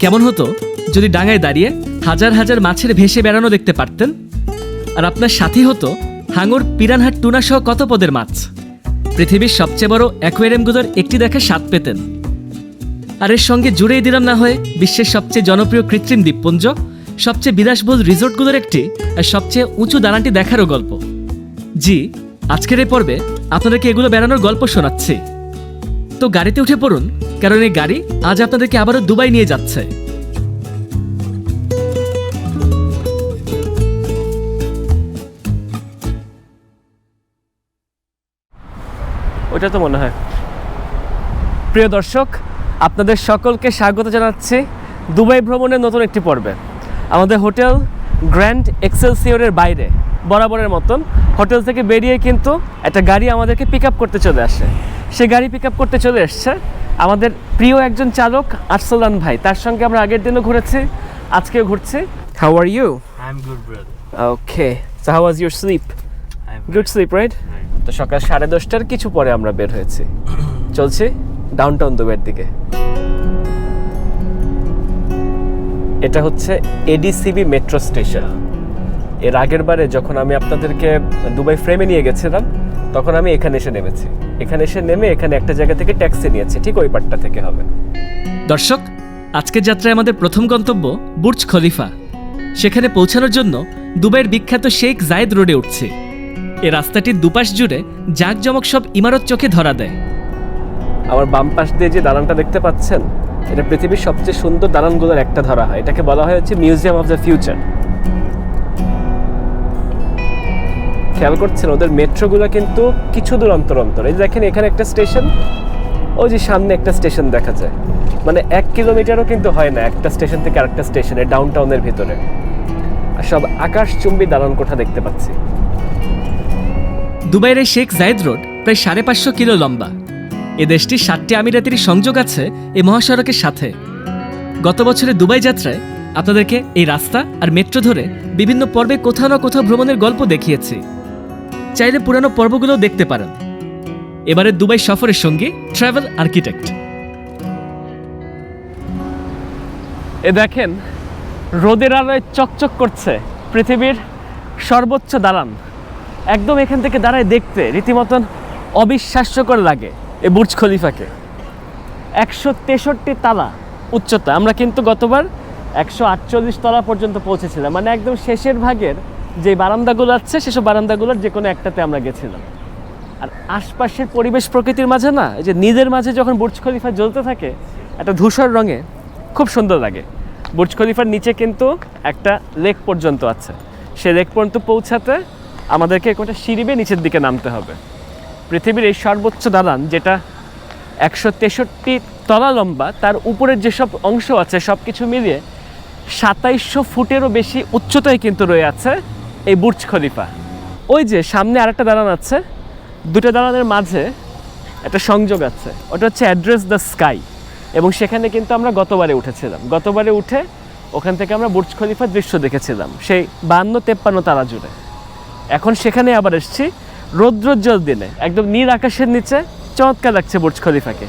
কেমন হতো যদি ডাঙায় দাঁড়িয়ে হাজার হাজার মাছের ভেসে বেড়ানো দেখতে পারতেন? আর আপনার সাথী হতো হাঙর পিরানহাট টুনা সহ কত পদের মাছ? পৃথিবীর সবচেয়ে বড় অ্যাকোয়ারিয়ামগুলোর একটি দেখে স্বাদ পেতেন। আর এর সঙ্গে জুড়েই দিলাম না হয়ে বিশ্বের সবচেয়ে জনপ্রিয় কৃত্রিম দ্বীপপুঞ্জ, সবচেয়ে বিলাসবহুল রিসোর্টগুলোর একটি আর সবচেয়ে উঁচু দালানটি দেখারও গল্প। জি, আজকের এই পর্বে আপনাদেরকে এগুলো বেড়ানোর গল্প শোনাচ্ছি। তো গাড়িতে উঠে পড়ুন কারণ এই গাড়ি আজ আপনাদেরকে আবারও দুবাই নিয়ে যাচ্ছে। ওটা তো মনে হয়। প্রিয় দর্শক, আপনাদের সকলকে স্বাগত জানাচ্ছি দুবাই ভ্রমণের নতুন একটি পর্বে। আমাদের হোটেল গ্র্যান্ড এক্সেলসিওরের বাইরে, বরাবরের মতন। হোটেল থেকে বেরিয়ে কিন্তু একটা গাড়ি আমাদেরকে পিক করতে চলে আসে। সে গাড়ি পিক করতে চলে এসছে আমাদের প্রিয় একজন চালক আরসলান ভাই তার সঙ্গে আমরা আগের দিনও ঘুরেছি আজকেও ঘুরছি। How are you I'm good, brother. Okay so how was your sleep good sleep right তো সকাল সাড়ে দশটার কিছু পরে আমরা বের হয়েছি। চলছি ডাউন টাউন দুবাইয়ের দিকে। এটা হচ্ছে এডিসিবি মেট্রো স্টেশনের আগের বারে যখন আমি আপনাদেরকে দুবাই ফ্রেমে নিয়ে গেছিলাম তখন আমি এখানে এসে নেমেছি। এখানে এসে নেমে এখানে একটা জায়গা থেকে ট্যাক্সি নিয়েছি ঠিক ওই পাটটা থেকে হবে। দর্শক আজকের যাত্রায় আমাদের প্রথম গন্তব্য বুর্জ খলিফা। সেখানে পৌঁছানোর জন্য দুবাইয়ের বিখ্যাত শেখ জায়েদ রোডে উঠছে। এ রাস্তাটির দুপাশ জুড়ে জাঁকজমক সব ইমারত চোখে ধরা দেয়। আমার বাম পাশ দিয়ে যে দালানটা দেখতে পাচ্ছেন এটা পৃথিবীর সবচেয়ে সুন্দর দালানগুলোর একটা ধরা হয়। এটাকে বলা হয় হচ্ছে মিউজিয়াম অফ দ্য ফিউচার খেয়াল করছেন? ওদের মেট্রোগুলো কিন্তু কিছু দূর অন্তর অন্তর। এই দেখেন, এখানে একটা স্টেশন, ওই যে সামনে একটা স্টেশন দেখা যায়। মানে এক কিলোমিটারও কিন্তু হয় না একটা স্টেশন থেকে আরেকটা স্টেশনে ডাউন টাউনের ভিতরে। আর সব আকাশচুম্বী দালান কোঠা দেখতে পাচ্ছি। দুবাইয়ের শেখ জায়েদ রোড প্রায় সাড়ে পাঁচশো কিলো লম্বা। এ দেশটির সাতটি আমিরাতের সংযোগ আছে এই মহাসড়কের সাথে। গত বছরে দুবাই যাত্রায় আপনাদেরকে এই রাস্তা আর মেট্রো ধরে বিভিন্ন পর্বে কোথাও না কোথাও ভ্রমণের গল্প দেখিয়েছি। চাইলে পুরানো পর্বগুলো দেখতে পারেন। এবারে দুবাই সফরের সঙ্গী ট্রাভেল আর্কিটেক্ট এ দেখেন, রোদের আলোয় চকচক করছে পৃথিবীর সর্বোচ্চ দালান। একদম এখান থেকে দাঁড়ায় দেখতে রীতিমতন অবিশ্বাস্যকর লাগে এ বুর্জ খলিফাকে। একশো তেষট্টি তালা উচ্চতা আমরা কিন্তু গতবার একশো আটচল্লিশ তলা পর্যন্ত পৌঁছেছিলাম। মানে একদম শেষের ভাগের যে বারান্দাগুলো আছে, সেসব বারান্দাগুলোর যে কোনো একটাতে আমরা গেছিলাম। আর আশপাশের পরিবেশ প্রকৃতির মাঝে না, এই যে নিজের মাঝে যখন বুর্জ খলিফা জ্বলতে থাকে, একটা ধূসর রঙে খুব সুন্দর লাগে। বুর্জ খলিফার নিচে কিন্তু একটা লেক পর্যন্ত আছে। সে লেক পর্যন্ত পৌঁছাতে আমাদেরকে একটা সিঁড়ি বেয়ে নিচের দিকে নামতে হবে। পৃথিবীর এই সর্বোচ্চ দালান, যেটা একশো তেষট্টি তলা লম্বা, তার উপরের যেসব অংশ আছে সব কিছু মিলিয়ে সাতাইশশো ফুটেরও বেশি উচ্চতায় কিন্তু রয়ে আছে এই বুর্জ খলিফা। ওই যে সামনে আরেকটা দালান আছে, দুটো দালানের মাঝে একটা সংযোগ আছে। ওটা হচ্ছে অ্যাড্রেস দ্য স্কাই। এবং সেখানে কিন্তু আমরা গতবারে উঠেছিলাম। গতবারে উঠে ওখান থেকে আমরা বুর্জ খলিফার দৃশ্য দেখেছিলাম, সেই বান্ন তেপ্পান্ন তারা জুড়ে। এখন সেখানে আবার এসেছি রৌদ্রোজ্জ্বল দিনে, একদম নীল আকাশের নিচে চমৎকার লাগছে বুর্জ খলিফাকে।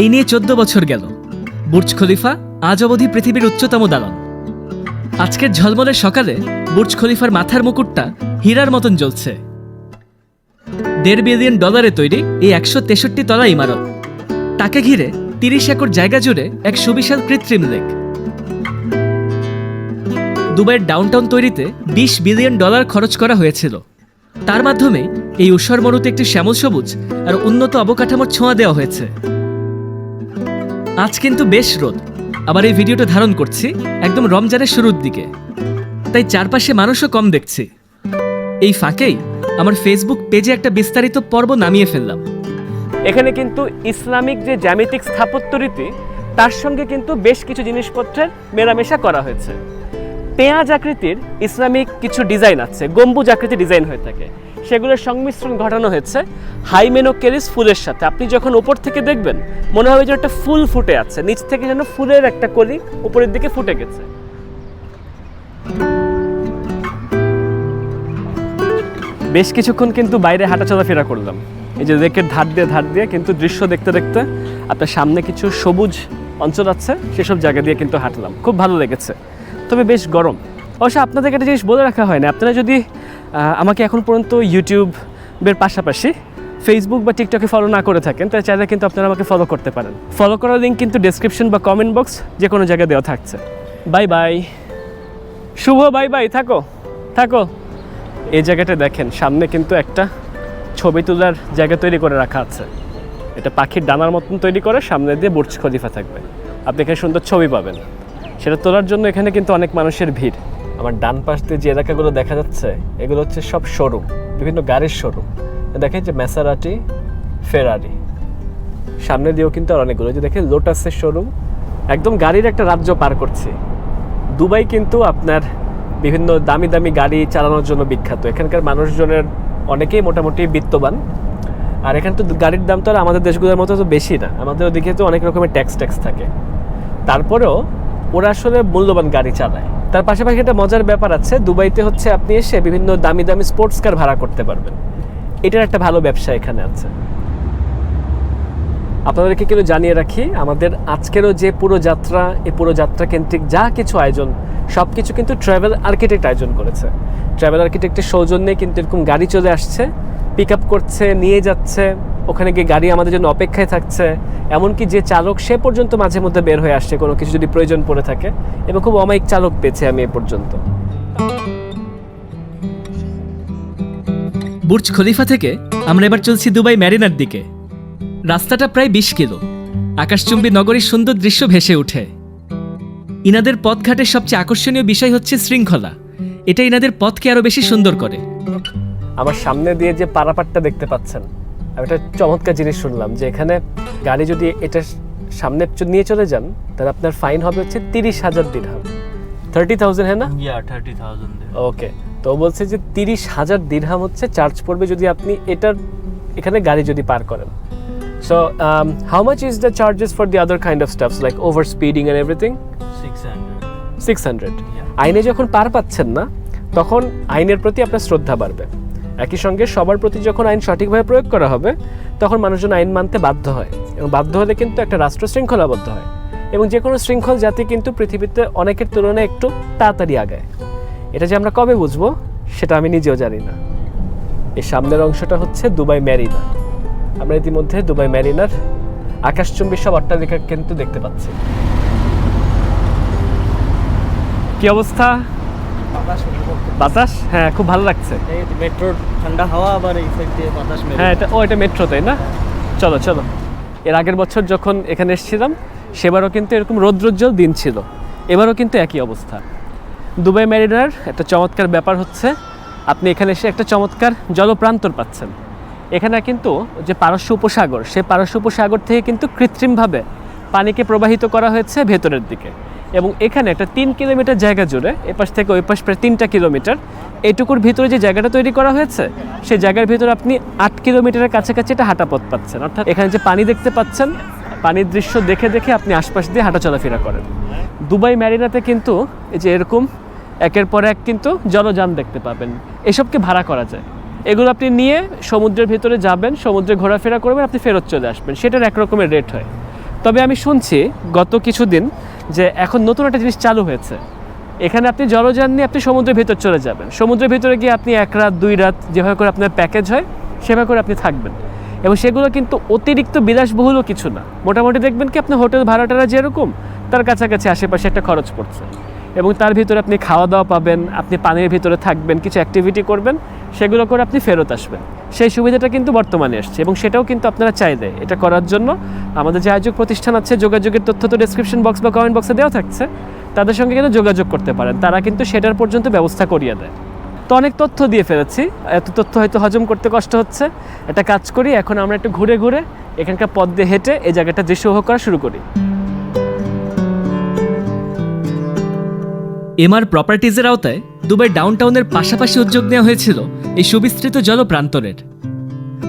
এই নিয়ে চোদ্দ বছর গেল। বুর্জ খলিফা আজ অবধি পৃথিবীর উচ্চতম দালান। আজকের ঝলমলে সকালে বুর্জ খলিফার মাথার মুকুটটা হীরার মতন জ্বলছে। দেড় বিলিয়ন ডলারে তৈরি এই একশো তেষট্টি তলা ইমারত। তাকে ঘিরে তিরিশ একর জায়গা জুড়ে এক সুবিশাল কৃত্রিম লেক। দুবাইয়ের ডাউনটাউন তৈরিতে বিশ বিলিয়ন ডলার খরচ করা হয়েছিল। তার মাধ্যমে এই উষর মরুতে একটি শ্যামল সবুজ আর উন্নত অবকাঠামোর ছোঁয়া দেওয়া হয়েছে। আজ কিন্তু বেশ রোদ। আবার এই ভিডিওটা ধারণ করছি একদম রমজানের শুরুর দিকে। তাই চারপাশে মানুষও কম দেখছি। এই ফাঁকেই আমার ফেসবুক পেজে একটা বিস্তারিত পর্ব নামিয়ে ফেললাম। এখানে কিন্তু ইসলামিক যে জ্যামিতিক স্থাপত্য রীতি, তার সঙ্গে কিন্তু বেশ কিছু জিনিসপত্রের মেলামেশা করা হয়েছে। পেঁয়াজ আকৃতির ইসলামিক কিছু ডিজাইন আছে, গম্বুজ আকৃতির ডিজাইন হয়ে থাকে। সেগুলোর সংমিশ্রণ ঘটানো হয়েছে হাইমেনোকেরিস ফুলের সাথে। আপনি যখন উপর থেকে দেখবেন, মনে হবে যে একটা ফুল ফুটে আছে। নিচ থেকে যেন ফুলের একটা কলি উপরের দিকে ফুটে গেছে। বেশ কিছুক্ষণ কিন্তু বাইরে হাঁটা চলাফেরা করলাম। এই যে লেকের ধার দিয়ে ধার দিয়ে কিন্তু দৃশ্য দেখতে দেখতে আপনার সামনে কিছু সবুজ অঞ্চল আছে, সেসব জায়গা দিয়ে কিন্তু হাঁটলাম। খুব ভালো লেগেছে। তবে বেশ গরম। অবশ্য আপনাদেরকে একটা জিনিস বলে রাখা হয় না। আপনারা যদি আমাকে এখন পর্যন্ত ইউটিউবের পাশাপাশি ফেসবুক বা টিকটকে ফলো না করে থাকেন তাহলে চাইলে কিন্তু আপনারা আমাকে ফলো করতে পারেন। ফলো করার লিঙ্ক কিন্তু ডেসক্রিপশন বা কমেন্ট বক্স যে কোনো জায়গায় দেওয়া থাকছে। Bye bye Shubho bye bye থাকো থাকো। এই জায়গাটা দেখেন, সামনে কিন্তু একটা ছবি তোলার জায়গা তৈরি করে রাখা আছে। এটা পাখির ডানার মতন তৈরি করে, সামনে দিয়ে বুর্জ খলিফা থাকবে। আপনি এখানে সুন্দর ছবি পাবেন। সেটা তোলার জন্য এখানে কিন্তু অনেক মানুষের ভিড়। আমার ডান পাশ দিয়ে যে এলাকাগুলো দেখা যাচ্ছে, এগুলো হচ্ছে সব শোরুম বিভিন্ন গাড়ির শোরুম দেখেন যে ম্যাসারাটি ফেরারি সামনে দিয়েও কিন্তু আর অনেকগুলো। যে দেখেন লোটাসের শোরুম একদম গাড়ির একটা রাজ্য পার করছি। দুবাই কিন্তু আপনার বিভিন্ন দামি দামি গাড়ি চালানোর জন্য বিখ্যাত। এখানকার মানুষজনের অনেকেই মোটামুটি বিত্তবান। আর এখানে তো গাড়ির দাম তো আর আমাদের দেশগুলোর মতো তো বেশি না। আমাদের ওদিকে তো অনেক রকমের ট্যাক্স ট্যাক্স থাকে। তারপরেও ওরা আসলে মূল্যবান গাড়ি চালায়। তার পাশাপাশি একটা মজার ব্যাপার আছে, দুবাইতে হচ্ছে আপনি এসে বিভিন্ন দামি দামি স্পোর্টস কার ভাড়া করতে পারবেন। এটার একটা ভালো ব্যবসা এখানে আছে। আপনাদেরকে কিন্তু জানিয়ে রাখি, আমাদের আজকেরও যে পুরো যাত্রা এই পুরো যাত্রা কেন্দ্রিক যা কিছু আয়োজন সব কিছু কিন্তু ট্রাভেল আর্কিটেক্ট আয়োজন করেছে। ট্রাভেল আর্কিটেক্টের সৌজন্যে কিন্তু এরকম গাড়ি চলে আসছে পিক আপ করছে, নিয়ে যাচ্ছে। ওখানে গিয়ে গাড়ি আমাদের জন্য অপেক্ষায় থাকছে। এমনকি যে চালক সে পর্যন্ত মাঝে মধ্যে বের হয়ে আসছে কোনো কিছু যদি প্রয়োজন পড়ে থাকে। এবং খুব অমায়িক চালক পেয়েছে আমি এ পর্যন্ত। বুর্জ খলিফা থেকে আমরা এবার চলছি দুবাই ম্যারিনার দিকে। রাস্তাটা প্রায় বিশ কিলো। আকাশচুম্বী নগরীর সুন্দর দৃশ্য ভেসে ওঠে। ইনাদের পথঘাটের সবচেয়ে আকর্ষণীয় বিষয় হচ্ছে শৃঙ্খলা। এটা ইনাদের পথকে আরও বেশি সুন্দর করে। আমার সামনে দিয়ে যে পারাপাটটা দেখতে পাচ্ছেন আমি একটা চমৎকার জিনিস শুনলাম যে এখানে গাড়ি যদি এটা সামনে নিয়ে চলে যান তাহলে আপনার ফাইন হবে হচ্ছে তিরিশ হাজার দিরহাম। থার্টি থাউজেন্ড হ্যাঁ না? Yeah, 30,000 ওকে তো বলছে যে তিরিশ হাজার দিরহাম হচ্ছে চার্জ পড়বে যদি আপনি এটার এখানে গাড়ি যদি পার করেন। So how much is the charges for the other kind of stuffs like over speeding and everything 600. Six hundred আইনে যখন পার পাচ্ছেন না তখন আইনের প্রতি আপনার শ্রদ্ধা বাড়বে। একই সঙ্গে সবার প্রতি যখন আইন সঠিকভাবে প্রয়োগ করা হবে, তখন মানুষজন আইন মানতে বাধ্য হয় এবং বাধ্য হলে কিন্তু একটা রাষ্ট্র শৃঙ্খলাবদ্ধ হয় এবং যে কোনো শৃঙ্খল জাতি কিন্তু পৃথিবীতে অনেকের তুলনায় একটু তাড়াতাড়ি আগায়। এটা যে আমরা কবে বুঝব, সেটা আমি নিজেও জানি না। এই সামনের অংশটা হচ্ছে দুবাই ম্যারিনা। আমরা ইতিমধ্যে দুবাই ম্যারিনার আকাশচুম্বী সব অট্টালিকা কিন্তু দেখতে পাচ্ছি। কি অবস্থা? বাতাস হ্যাঁ খুব ভালো লাগছে। মেট্রোর ঠান্ডা হাওয়া আবার এই সাইড দিয়ে বাতাস হ্যাঁ এটা ও এটা মেট্রো তাই না? চলো চলো। এর আগের বছর যখন এখানে এসেছিলাম সেবারও কিন্তু এরকম রৌদ্রোজ্জ্বল দিন ছিল। এবারও কিন্তু একই অবস্থা। দুবাই ম্যারিনার একটা চমৎকার ব্যাপার হচ্ছে আপনি এখানে এসে একটা চমৎকার জলপ্রান্তর পাচ্ছেন। এখানে কিন্তু যে পারস্য উপসাগর সেই পারস্য উপসাগর থেকে কিন্তু কৃত্রিমভাবে পানিকে প্রবাহিত করা হয়েছে ভেতরের দিকে। এবং এখানে একটা তিন কিলোমিটার জায়গা জুড়ে, এপাশ থেকে ওই পাশ প্রায় তিনটা কিলোমিটার, এইটুকুর ভিতরে যে জায়গাটা তৈরি করা হয়েছে, সেই জায়গার ভিতরে আপনি আট কিলোমিটারের কাছাকাছি এটা হাঁটা পথ পাচ্ছেন। অর্থাৎ এখানে যে পানি দেখতে পাচ্ছেন, পানির দৃশ্য দেখে দেখে আপনি আশপাশ দিয়ে হাঁটা চলাফেরা করেন। দুবাই ম্যারিনাতে কিন্তু এই যে এরকম, একের পর এক কিন্তু জলযান দেখতে পাবেন। এসবকে ভাড়া করা যায়। এগুলো আপনি নিয়ে সমুদ্রের ভিতরে যাবেন, সমুদ্রে ঘোরাফেরা করবেন, আপনি ফেরত চলে আসবেন। সেটার এক রকমের রেট হয়। তবে আমি শুনছি, গত কিছুদিন যে এখন নতুন একটা জিনিস চালু হয়েছে। এখানে আপনি জলযান নিয়ে আপনি সমুদ্রের ভেতর চলে যাবেন। সমুদ্রের ভেতরে গিয়ে আপনি এক রাত, দুই রাত যেভাবে করে আপনার প্যাকেজ হয়, সেভাবে করে আপনি থাকবেন। এবং সেগুলো কিন্তু অতিরিক্ত বিলাসবহুলও কিছু না। মোটামুটি দেখবেন কি, আপনার হোটেল ভাড়াটারা যেরকম, তার কাছাকাছি আশেপাশে একটা খরচ পড়ছে। এবং তার ভিতরে আপনি খাওয়া দাওয়া পাবেন, আপনি পানির ভিতরে থাকবেন, কিছু অ্যাক্টিভিটি করবেন, সেগুলো করে আপনি ফেরত আসবেন। সেই সুবিধাটা কিন্তু বর্তমানে এসছে এবং সেটাও কিন্তু আপনারা চাইলে। এটা করার জন্য আমাদের যে আয়োজক প্রতিষ্ঠান আছে, যোগাযোগের তথ্য তো ডেসক্রিপশন বক্স বা কমেন্ট বক্সে দেওয়া থাকছে। তাদের সঙ্গে কিন্তু যোগাযোগ করতে পারেন। তারা কিন্তু সেটার পর্যন্ত ব্যবস্থা করিয়ে দেয়। তো অনেক তথ্য দিয়ে ফেলেছি। এত তথ্য হয়তো হজম করতে কষ্ট হচ্ছে। একটা কাজ করি, এখন আমরা একটু ঘুরে ঘুরে এখানকার পথ দিয়ে হেঁটে এই জায়গাটা দৃশ্য উপভোগ করা শুরু করি। এমআর প্রপার্টিজের আওতায় দুবাই ডাউনটাউনের পাশাপাশি উদ্যোগ নেওয়া হয়েছিল এই সুবিস্তৃত জলপ্রান্তরের।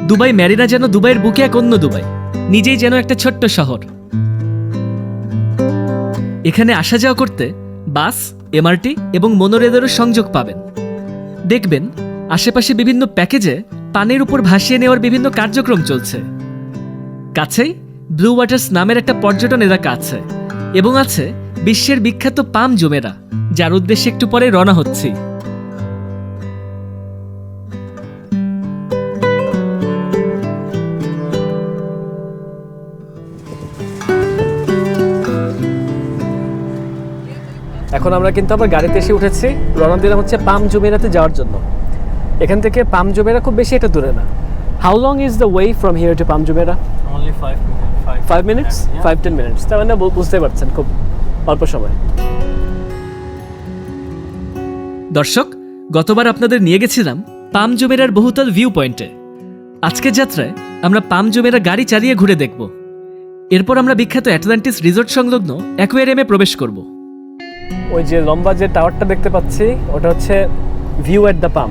দুবাই ম্যারিনা যেন দুবাইয়ের বুকে এক অন্য দুবাই, নিজেই যেন একটা ছোট্ট শহর। এখানে আসা যাওয়া করতে বাস এমআরটি এবং মনোরেলেরও সংযোগ পাবেন। দেখবেন, আশেপাশে বিভিন্ন প্যাকেজে পানির উপর ভাসিয়ে নেওয়ার বিভিন্ন কার্যক্রম চলছে। কাছেই ব্লু ওয়াটার্স নামের একটা পর্যটন এলাকা আছে এবং আছে বিশ্বের বিখ্যাত পাম জুমেরা যার উদ্দেশ্যে একটু পরে রওনা হচ্ছি। এখন আমরা কিন্তু আবার গাড়িতে এসে উঠেছি। রওনা দিলাম হচ্ছে পাম জুমেরাতে যাওয়ার জন্য। এখান থেকে পাম জুমেরা খুব বেশি এটা দূরে না। How long is the way from here to Palm Jumeirah? Five minutes five ten minutes তার মানে বুঝতে পারছেন খুব অল্প সময়। দর্শক গতবার আপনাদের নিয়ে গেছিলাম পাম জুমেরার বহুতল ভিউ পয়েন্টে আজকের যাত্রায় আমরা পাম জুমেরা গাড়ি চালিয়ে ঘুরে দেখব। এরপর আমরা বিখ্যাত অ্যাটলান্টিস রিসোর্ট সংলগ্ন অ্যাকোয়ারিয়ামে প্রবেশ করব। ওই যে লম্বা যে টাওয়ারটা দেখতে পাচ্ছি ওটা হচ্ছে ভিউ এট দ্য পাম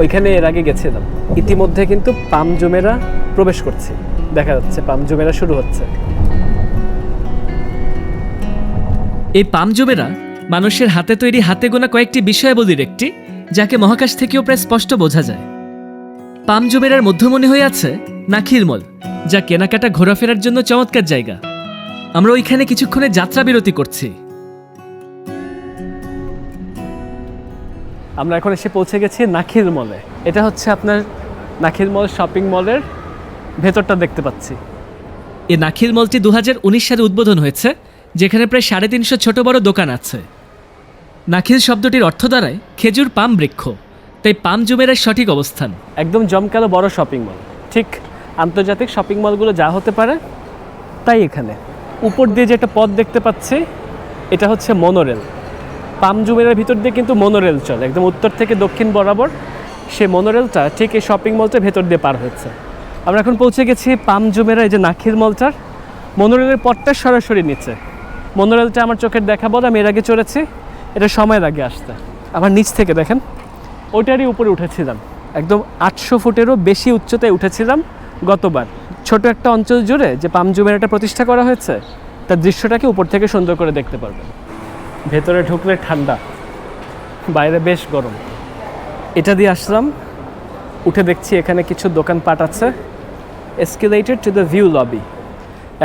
ওইখানে এর আগে গেছিলাম। ইতিমধ্যে কিন্তু পাম জুমেরা প্রবেশ করছে। দেখা যাচ্ছে পাম জুমেরা শুরু হচ্ছে। এই পাম জুমেরা মানুষের হাতে তৈরি হাতে গোনা কয়েকটি বিষয়াবলীর একটি, যাকে মহাকাশ থেকেও প্রায় স্পষ্ট বোঝা যায়। পাম জুমেরার মধ্যমণি হয়ে আছে নাখিরমল, যা কেনাকাটা ঘোরাফেরার জন্য চমৎকার জায়গা। আমরা ওইখানে কিছুক্ষণের যাত্রা বিরতি করছি। আমরা এখন এসে পৌঁছে গেছি নাখির মলে এটা হচ্ছে আপনার নাখির মল শপিং মলের ভেতরটা দেখতে পাচ্ছি। এই নাখিল মলটি দু হাজার উনিশ সালে উদ্বোধন হয়েছে। যেখানে প্রায় সাড়ে তিনশো ছোট বড় দোকান আছে। নাখিল শব্দটির অর্থ দাঁড়ায় খেজুর পাম বৃক্ষ, তাই পাম জুমেরার সঠিক অবস্থান। একদম জমকালো বড় শপিং মল। ঠিক আন্তর্জাতিক শপিং মলগুলো যা হতে পারে, তাই এখানে। উপর দিয়ে যে একটা পথ দেখতে পাচ্ছি, এটা হচ্ছে মনোরেল। পামজুমেরের ভিতর দিয়ে কিন্তু মনোরেল চলে, একদম উত্তর থেকে দক্ষিণ বরাবর। সেই মনোরেলটা ঠিক এই শপিং মলটার ভেতর দিয়ে পার হয়েছে। আমরা এখন পৌঁছে গেছি পামজুমেরা এই যে নাখির মলটার। মনোরেলের পথটা সরাসরি নিচে। মনোরেলটা আমার চোখের দেখা বলে আমি এর আগে চড়েছি। এটা সময়ের আগে আসতে। আবার নিচ থেকে দেখেন, ওইটারই উপরে উঠেছিলাম। একদম আটশো ফুটেরও বেশি উচ্চতায় উঠেছিলাম গতবার। ছোট একটা অঞ্চল জুড়ে যে পামজুমের একটা প্রতিষ্ঠা করা হয়েছে, তার দৃশ্যটাকে উপর থেকে সুন্দর করে দেখতে পারবেন। ভেতরে ঢুকলে ঠান্ডা, বাইরে বেশ গরম। এটা দিয়ে আসলাম, উঠে দেখছি এখানে কিছু দোকানপাট আছে escalated to the view lobby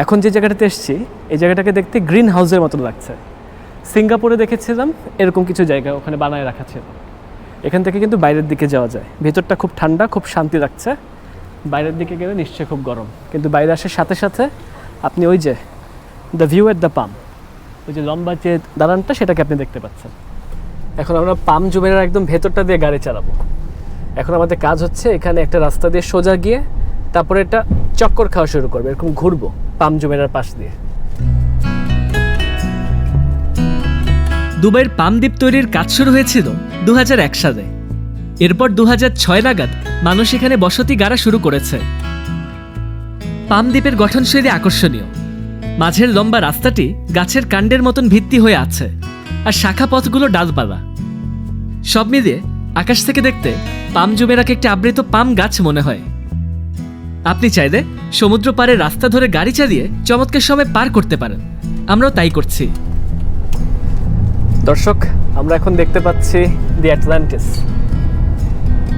এখন যে জায়গাটাতে এসেছি, এই জায়গাটাকে দেখতে গ্রিন হাউসের মতো লাগছে। সিঙ্গাপুরে দেখেছিলাম, এরকম কিছু জায়গা ওখানে বানায় রাখা ছিল। এখান থেকে কিন্তু বাইরের দিকে যাওয়া যায়। ভেতরটা খুব ঠান্ডা, খুব শান্তি লাগছে। বাইরের দিকে গেলে নিশ্চয়ই খুব গরম। কিন্তু বাইরে আসার সাথে সাথে আপনি ওই যে the view at the Palm ওই যে লম্বা যে দালানটা, সেটাকে আপনি দেখতে পাচ্ছেন। এখন আমরা পাম জুমেরার একদম ভেতরটা দিয়ে গাড়ি চালাবো। এখন আমাদের কাজ হচ্ছে এখানে একটা রাস্তা দিয়ে সোজা গিয়ে তারপরে এটা চক্কর খাওয়া শুরু করবে, এরকম ঘুরবো, পাম জুমেরার পাশ দিয়ে। দুবাইয়ের পামদ্বীপ তৈরির কাজ শুরু হয়েছিল দু সালে। এরপর দু নাগাদ মানুষ এখানে বসতি গাড়া শুরু করেছে। পাম দ্বীপের গঠনশৈলী আকর্ষণীয়। মাঝের লম্বা রাস্তাটি গাছের কাণ্ডের মতন ভিত্তি হয়ে আছে আর শাখা পথগুলো ডালপালা। সব মিলিয়ে আকাশ থেকে দেখতে পাম জুমেরাকে একটি আবৃত পাম গাছ মনে হয়। আপনি চাইলে সমুদ্র পাড়ে রাস্তা ধরে গাড়ি চালিয়ে চমৎকার সময় পার করতে পারেন। আমরাও তাই করছি। দর্শক আমরা এখন দেখতে পাচ্ছি দি অ্যাটলান্টিস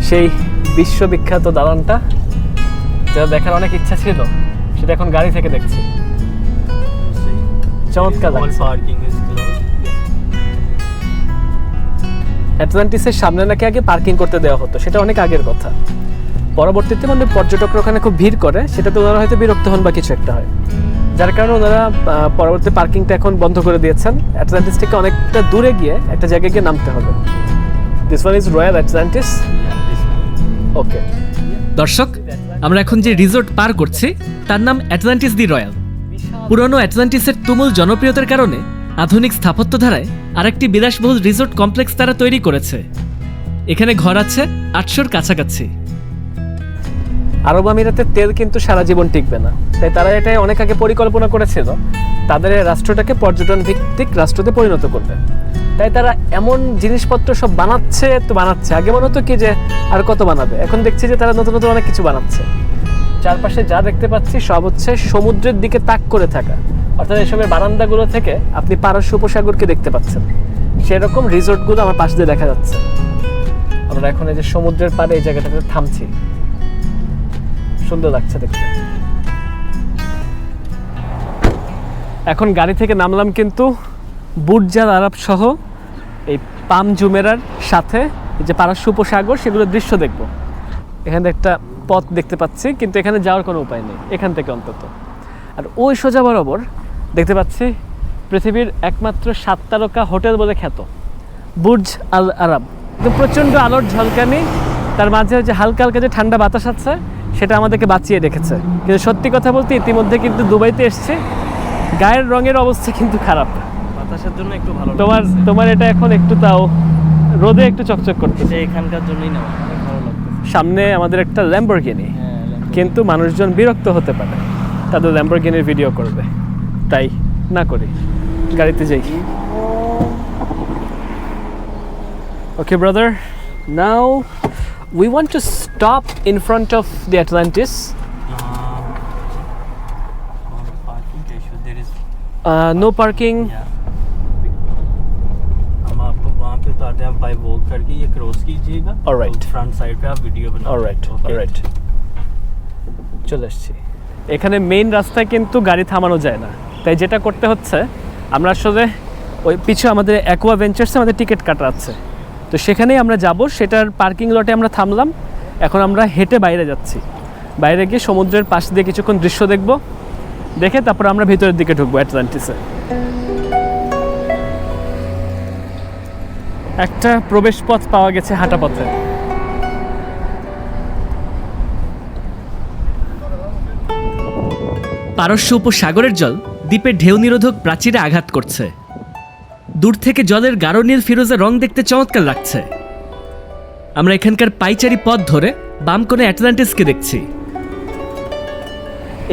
সেই বিশ্ববিখ্যাত দালানটা যেটা দেখার অনেক ইচ্ছা ছিল সেটা এখন গাড়ি থেকে দেখছি। চমৎকার. অ্যাটলান্টিসের সামনে নাকি আগে পার্কিং করতে দেওয়া হতো সেটা অনেক আগের কথা। পরবর্তীতে মানে পর্যটকরা ওখানে খুব ভিড় করে, সেটাতে ওনারা হয়তো বিরক্ত হন বা কিছু একটা হয়। যার কারণে ওনারা পরবর্তী পার্কিংটা এখন বন্ধ করে দিয়েছেন। অ্যাটলান্টিস থেকে অনেকটা দূরে গিয়ে একটা জায়গায় গিয়ে নামতে হবে। This one is Royal Atlantis. Okay দর্শক, আমরা এখন যে রিসোর্ট পার করছি, তার নাম অ্যাটলান্টিস দি রয়্যাল পুরনো অ্যাটলান্টিসের তুমুল জনপ্রিয়তার কারণে আধুনিক স্থাপত্য ধারায় আরেকটি বিলাসবহুল রিসোর্ট কমপ্লেক্স তারা তৈরি করেছে। এখানে ঘর আছে আটশোর কাছাকাছি। আরব আমিরাতের তেল কিন্তু সারা জীবন টিকবে না। তাই তারা এটা অনেক আগে পরিকল্পনা করেছিল, তাদের রাষ্ট্রটাকে পর্যটন ভিত্তিক রাষ্ট্রতে পরিণত করবে। তাই তারা এমন জিনিসপত্র সব বানাচ্ছে, তো বানাচ্ছে। আগে মনে হতো কি যে আর কত বানাবে? এখন দেখছি যে তারা নতুন নতুন অনেক কিছু বানাচ্ছে। চারপাশে যা দেখতে পাচ্ছি সব হচ্ছে সমুদ্রের দিকে তাক করে থাকা। অর্থাৎ এসবের বারান্দাগুলো থেকে আপনি পারস্য উপসাগরকে দেখতে পাচ্ছেন। সেরকম রিসোর্টগুলো আমার পাশ দিয়ে দেখা যাচ্ছে। আমরা এখন এই যে সমুদ্রের পাড়ে এই জায়গাটাতে থামছি। সুন্দর লাগছে দেখতে। এখন গাড়ি থেকে নামলাম কিন্তু বুর্জাল আরব সহ এই পাম জুমেরার সাথে যে পারস্য উপসাগর সেগুলোর দৃশ্য দেখব। এখানে একটা পথ দেখতে পাচ্ছি, কিন্তু এখানে যাওয়ার কোনো উপায় নেই, এখান থেকে অন্তত। আর ওই সোজা বরাবর দেখতে পাচ্ছি পৃথিবীর একমাত্র সাত তারকা হোটেল বলে খ্যাত, বুর্জ আল আরব। প্রচণ্ড আলোর ঝলকানি, তার মাঝে যে হালকা হালকা যে ঠান্ডা বাতাস আছে সেটা আমাদেরকে বাঁচিয়ে রেখেছে। কিন্তু সত্যি কথা বলতে ইতিমধ্যে কিন্তু দুবাইতে এসছে। গায়ের রঙের অবস্থা কিন্তু খারাপ। বাতাসের জন্য একটু ভালো তোমার তোমার এটা এখন একটু তাও রোদে একটু চকচক করতেছে। এটা এখানকার জন্যই না সামনে আমাদের একটা ল্যাম্বরগিনি হ্যাঁ কিন্তু মানুষজন বিরক্ত হতে পারে। তাদের ল্যাম্বরগিনির ভিডিও করবে। তাই না করি। গাড়িতে যাই। Okay brother now We want to stop in front of the Atlantis Uh, parking का issue there is no parking yeah. हम आपको वहाँ पे उतारते हैं बाय वॉक करके ये क्रॉस कीजिएगा Alright. फ्रंट साइड पे आप वीडियो बना অলরাইট Okay? অলরাইট চলে আসছি এখানে মেইন রাস্তায় কিন্তু গাড়ি থামানো যায় না তাই যেটা করতে হচ্ছে আমরা আসলে ওই পিছু আমাদের অ্যাকোয়া ভেঞ্চার্সে আমাদের টিকিট কাটা আছে তো সেখানেই আমরা যাব, সেটার পার্কিং লটে আমরা থামলাম। এখন আমরা হেঁটে বাইরে যাচ্ছি। বাইরে গিয়ে সমুদ্রের পাশ দিয়ে কিছুক্ষণ দৃশ্য দেখব, দেখে তারপর আমরা ভিতরের দিকে ঢুকবো অ্যাটলান্টিসে একটা প্রবেশ পথ পাওয়া গেছে হাঁটা পথে পারস্য উপসাগরের জল দ্বীপের ঢেউ নিরোধক প্রাচীরে আঘাত করছে। দূর থেকে জলের গাঢ় নীল ফিরোজা রং দেখতে চমৎকার লাগছে। আমরা এখানকার পাইচারি পথ ধরে বাম কোণে অ্যাটলান্টিসকে দেখছি।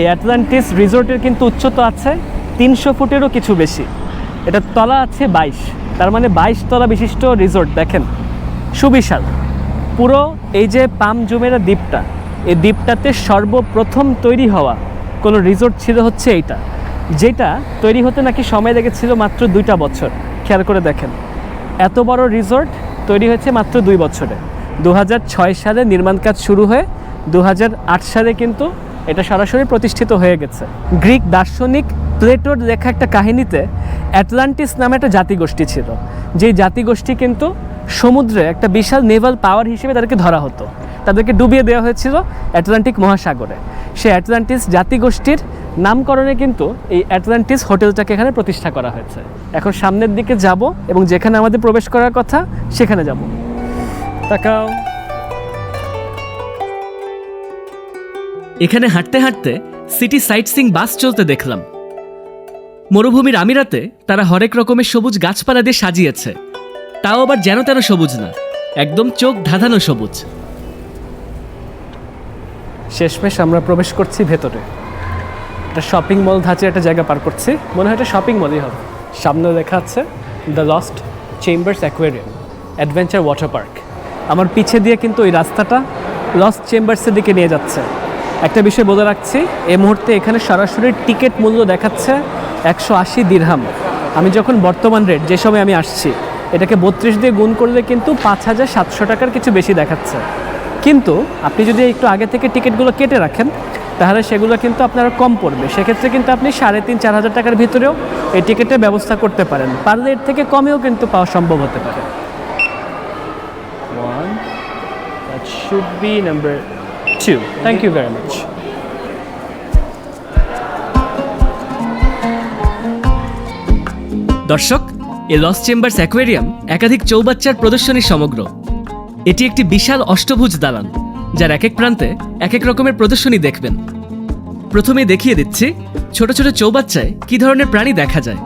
এই অ্যাটলান্টিস রিসোর্টের কিন্তু উচ্চতা আছে তিনশো ফুটেরও কিছু বেশি। এটা তলা আছে বাইশ। তার মানে বাইশ তলা বিশিষ্ট রিসোর্ট, দেখেন। সুবিশাল। পুরো এই যে পাম জুমেরা দ্বীপটা, এই দ্বীপটাতে সর্বপ্রথম তৈরি হওয়া কোনো রিসোর্ট ছিল হচ্ছে এইটা, যেটা তৈরি হতে নাকি সময় লেগেছিল মাত্র দুইটা বছর। খেয়াল করে দেখেন। এত বড় রিসোর্ট তৈরি হয়েছে মাত্র দুই বছরে। দু হাজার ছয় সালে নির্মাণ কাজ শুরু হয়ে দু হাজার আট সালে কিন্তু এটা সরাসরি প্রতিষ্ঠিত হয়ে গেছে। গ্রিক দার্শনিক প্লেটোর লেখা একটা কাহিনীতে অ্যাটলান্টিস নামে একটা জাতিগোষ্ঠী ছিল। যেই জাতিগোষ্ঠী কিন্তু সমুদ্রে একটা বিশাল নেভাল পাওয়ার হিসেবে তাদেরকে ধরা হতো। তাদেরকে ডুবিয়ে দেওয়া হয়েছিল অ্যাটলান্টিক মহাসাগরে। সেই অ্যাটলান্টিস জাতিগোষ্ঠীর নামকরণে কিন্তু এই অ্যাটলান্টিস হোটেলটাকে এখানে প্রতিষ্ঠা করা হয়েছে। এখন সামনের দিকে যাব এবং যেখানে আমাদের প্রবেশ করার কথা, সেখানে যাব। তাকাও। এখানে হাঁটতে হাঁটতে সিটি সাইট সিং বাস চলতে দেখলাম। মরুভূমির আমিরাতে তারা হরেক রকমের সবুজ গাছপালা দিয়ে সাজিয়েছে। তাও আবার যেন তেন সবুজ না, একদম চোখ ধাঁধানো সবুজ। শেষমেশ আমরা প্রবেশ করছি ভেতরে। একটা শপিং মল ধাঁচে একটা জায়গা পার করছি, মনে হয় এটা শপিং মলই হবে। সামনে লেখা আছে the Lost Chambers Aquarium adventure water park আমার পিছে দিয়ে কিন্তু ওই রাস্তাটা লস্ট চেম্বার্সের দিকে নিয়ে যাচ্ছে। একটা বিষয় বলে রাখছি এই মুহূর্তে এখানে সরাসরি টিকিট মূল্য দেখাচ্ছে একশো আশি দিরহাম। আমি যখন বর্তমান রেট যে সময় আমি আসছি এটাকে বত্রিশ দিয়ে গুণ করলে কিন্তু পাঁচ হাজার সাতশো টাকার কিছু বেশি দেখাচ্ছে কিন্তু আপনি যদি একটু আগে থেকে টিকিটগুলো কেটে রাখেন তাহলে সেগুলো কিন্তু আপনার কম পড়বে সেক্ষেত্রে কিন্তু আপনি সাড়ে তিন চার হাজার টাকার ভিতরেও এই টিকিটের ব্যবস্থা করতে পারেন পারলে এর থেকে কমেও কিন্তু পাওয়া সম্ভব হতে পারে. That should be number two. Thank you very much. দর্শক এ লস চেম্বার্স অ্যাকোয়ারিয়াম একাধিক চৌবাচ্চার প্রদর্শনী সমগ্র। এটি একটি বিশাল অষ্টভুজ দালান, যার এক এক প্রান্তে এক এক রকমের প্রদর্শনী দেখবেন। প্রথমে দেখিয়ে দিচ্ছি ছোট ছোট চৌবাচ্চায় কি ধরনের প্রাণী দেখা যায়।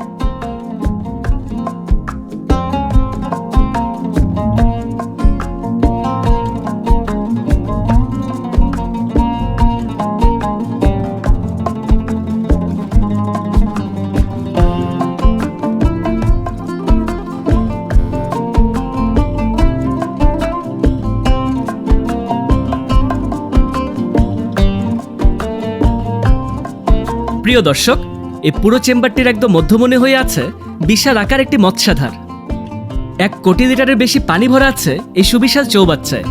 প্রিয় দর্শক এই পুরো চেম্বারটির একদম মধ্যমনে হয়ে আছে বিশাল আকার একটি মৎস্যাধার। এক কোটি লিটারের বেশি পানি ভরা আছে এই সুবিশাল চৌবাচ্চায়।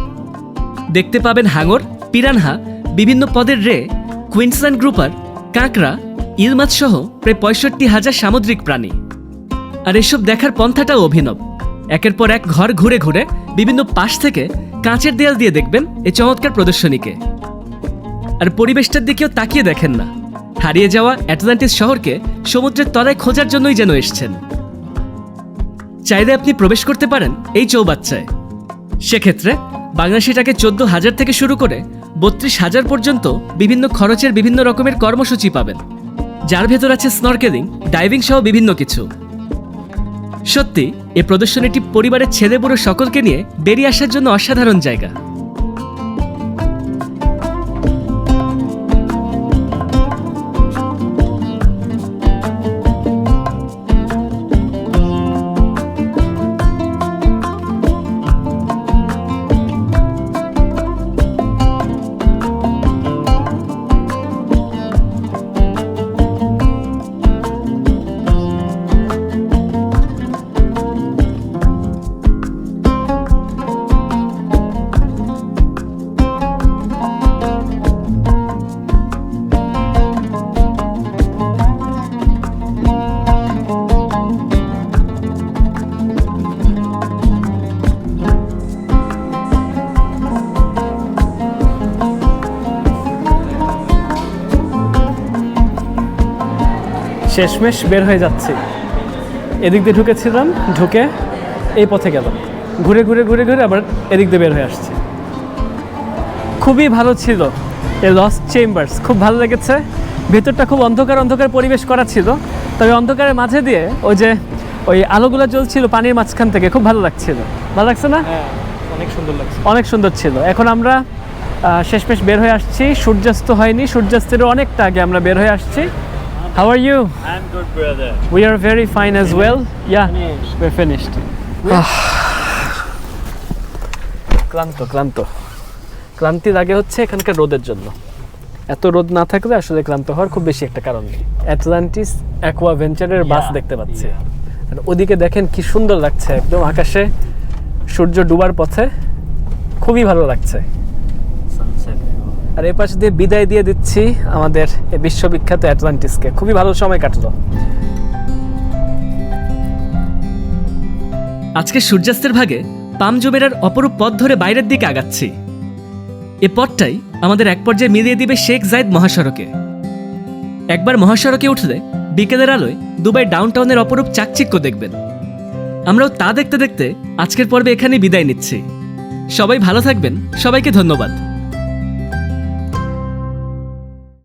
দেখতে পাবেন হাঙর, পিরানহা, বিভিন্ন পদের রে, কুইন্সল্যান্ড গ্রুপার, কাঁকড়া, ইলমাছ সহ প্রায় পঁয়ষট্টি হাজার সামুদ্রিক প্রাণী। আর এসব দেখার পন্থাটাও অভিনব। একের পর এক ঘর ঘুরে ঘুরে বিভিন্ন পাশ থেকে কাঁচের দেয়াল দিয়ে দেখবেন এই চমৎকার প্রদর্শনীকে। আর পরিবেশটার দিকেও তাকিয়ে দেখেন না। হারিয়ে যাওয়া অ্যাটলান্টিস শহরকে সমুদ্রের তলায় খোঁজার জন্যই যেন এসছেন। চাইলে আপনি প্রবেশ করতে পারেন এই চৌবাচ্চায়। সেক্ষেত্রে টাকে চোদ্দ হাজার থেকে শুরু করে বত্রিশ হাজার পর্যন্ত বিভিন্ন খরচের বিভিন্ন রকমের কর্মসূচি পাবেন। যার ভেতর আছে স্নরকেলিং, ডাইভিং সহ বিভিন্ন কিছু। সত্যি এই প্রদর্শনীটি পরিবারের ছেলে বুড়ো সকলকে নিয়ে বেরিয়ে আসার জন্য অসাধারণ জায়গা। শেষমেশ বের হয়ে যাচ্ছি। এদিক দিয়ে ঢুকেছিলাম ঢুকে এই পথে গেলাম। ঘুরে ঘুরে ঘুরে ঘুরে আবার এদিক দিয়ে বের হয়ে আসছি। খুবই ভালো ছিল এই লস্ট চেম্বার্স খুব ভালো লেগেছে। ভেতরটা খুব অন্ধকার অন্ধকার পরিবেশ করা ছিল। তবে অন্ধকারের মাঝে দিয়ে ওই যে ওই আলোগুলো জ্বলছিল পানির মাঝখান থেকে খুব ভালো লাগছিল। ভালো লাগছে না? হ্যাঁ অনেক সুন্দর লাগছে। অনেক সুন্দর ছিল। এখন আমরা শেষমেশ বের হয়ে আসছি। সূর্যাস্ত হয়নি। সূর্যাস্তের অনেকটা আগে আমরা বের হয়ে আসছি। How are you I'm good brother. We are very fine as well. Yeah, we're finished. ক্লান্ত ক্লান্ত। ক্লান্তি লাগে হচ্ছে এখানকার রোদের জন্য। এত রোদ না থাকলে আসলে ক্লান্ত হওয়ার খুব বেশি একটা কারণ নেই। অ্যাটলান্টিস অ্যাকোয়া ভেঞ্চারের বাস দেখতে পাচ্ছি। আর ওদিকে দেখেন কি সুন্দর লাগছে। একদম আকাশে সূর্য ডুবার পথে। খুবই ভালো লাগছে। আর এ পাশ দিয়ে বিদায় দিয়ে দিচ্ছি আমাদের এই বিশ্ববিখ্যাত অ্যাটলান্টিসকে। খুবই ভালো সময় কাটলো। আজকে সূর্যাস্তের ভাগে পাম জুমেরার অপরূপ পথ ধরে বাইরের দিকে আগাচ্ছি। এ পথটাই আমাদের এক পর্যায়ে মিলিয়ে দিবে শেখ জাইদ মহাসড়কে। একবার মহাসড়কে উঠলে বিকেলের আলোয় দুবাই ডাউনটাউনের অপরূপ চাকচিক্য দেখবেন। আমরাও তা দেখতে দেখতে আজকের পর্বে এখানে বিদায় নিচ্ছি। সবাই ভালো থাকবেন, সবাইকে ধন্যবাদ।